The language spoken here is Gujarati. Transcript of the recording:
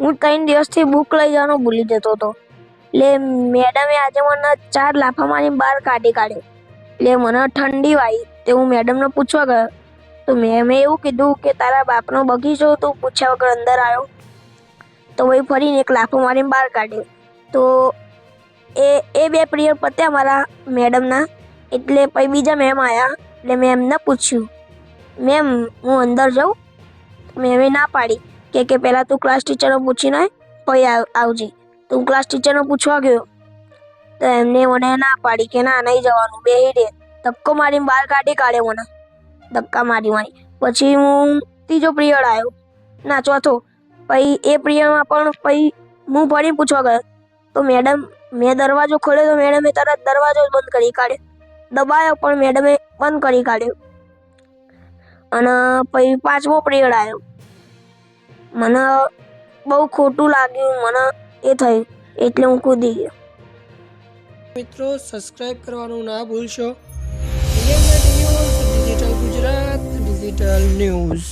હું ત્રણ દિવસથી બુક લઈ જવાનું ભૂલી જતો હતો. એટલે મેડમે આજે મને ચાર લાફા મારી બહાર કાઢી કાઢ્યો. એટલે મને ઠંડી વાઈ તે હું મેડમને પૂછવા ગયો. તો મેમે એવું કીધું કે તારા બાપનો બગીચો તું પૂછ્યા વગર અંદર આવ્યો. તો ભાઈ ફરીને એક લાફો મારીને બહાર કાઢ્યો. તો એ એ બે પ્રિયર પત્યા મારા મેડમના એટલે પછી બીજા મેમ આવ્યા એટલે મેં એમને પૂછ્યું. મેમ હું અંદર જાઉં? મેમે ના પાડી. કે કે પહેલાં તું ક્લાસ પૂછીને પછી આવ- આવજે. તો ક્લાસ ટીચરને પૂછવા ગયો, તો એમને મને ના પાડી કે ના, નહીં જવાનું બે રે ધક્કો મારીને બહાર કાઢી કાઢ્યો મને. ધક્કા મારી મારી. પછી હું ત્રીજો પિરિયડ આવ્યો ના ચોથો પછી એ પિરિયડમાં પણ પછી હું ફરી પૂછવા ગયો. તો મેડમ, મેં દરવાજો ખોલ્યો તો મેડમે તરત દરવાજો બંધ કરી કાઢ્યો. દબાયો પણ મેડમે બંધ કરી કાઢ્યો. અને પછી પાંચમો પિરિયડ આવ્યો મને બહુ ખોટું લાગ્યું, મને એ થયું, એટલે હું કૂદી ગયો. મિત્રો સબસ્ક્રાઇબ કરવાનું ના ભૂલશો. Digital Gujarat digital news